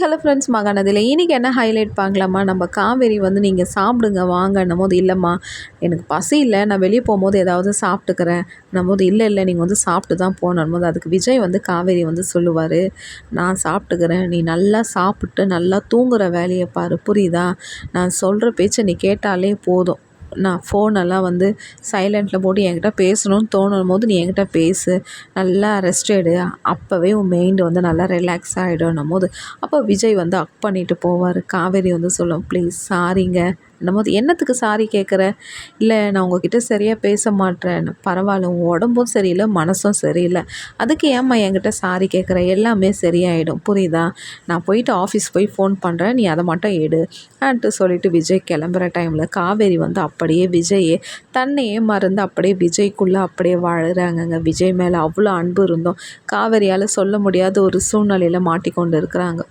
Hello friends மகானதில் இன்றைக்கி என்ன highlight பார்க்கலாமா? நம்ம காவேரி வந்து நீங்கள் சாப்பிடுங்க வாங்கன்னும் போது இல்லைம்மா எனக்கு பசி இல்லை. நான் வெளியே போகும்போது ஏதாவது சாப்பிட்டுக்கிறேன். போது இல்லை இல்லை நீங்கள் வந்து சாப்பிட்டு தான் போகணும் போது அதுக்கு விஜய் வந்து காவேரி வந்து சொல்லுவார் நான் சாப்பிட்டுக்கிறேன். நீ நல்லா சாப்பிட்டு நல்லா தூங்குற வேலையை பாரு. புரியுதா? நான் சொல்கிற பேச்சை நீ கேட்டாலே போதும். நான் ஃபோனெல்லாம் வந்து சைலண்ட்டில் போட்டு என்கிட்ட பேசணும்னு தோணும் போது நீ என்கிட்ட பேசு. நல்லா ரெஸ்ட் எடு. அப்போவே உன் மைண்டு வந்து நல்லா ரிலாக்ஸ் ஆகிடும்னும் போது. அப்போ விஜய் வந்து அக் பண்ணிட்டு போவார். காவேரி வந்து சொல்லும் ப்ளீஸ் சாரிங்க போது என்னத்துக்கு சாரி கேட்குற இல்லை நான் உங்ககிட்ட சரியாக பேச மாட்டேன். பரவாயில்ல உன் உடம்பும் சரியில்லை மனசும் சரியில்லை. அதுக்கு ஏம்மா என்கிட்ட சாரி கேட்குற எல்லாமே சரியாயிடும். புரியுதா? நான் போயிட்டு ஆஃபீஸ் போய் ஃபோன் பண்ணுறேன் நீ அதை மட்டும் எடு. ஆன்ட்டு சொல்லிட்டு விஜய் கிளம்புற டைமில் காவேரி வந்து அப்படியே விஜயே தன்னையே மறந்து அப்படியே விஜய்க்குள்ளே அப்படியே வாழுறாங்கங்க. விஜய் மேலே அவ்வளோ அன்பு இருந்தோம் காவேரியால் சொல்ல முடியாத ஒரு சூழ்நிலையில் மாட்டிக்கொண்டு இருக்கிறாங்க.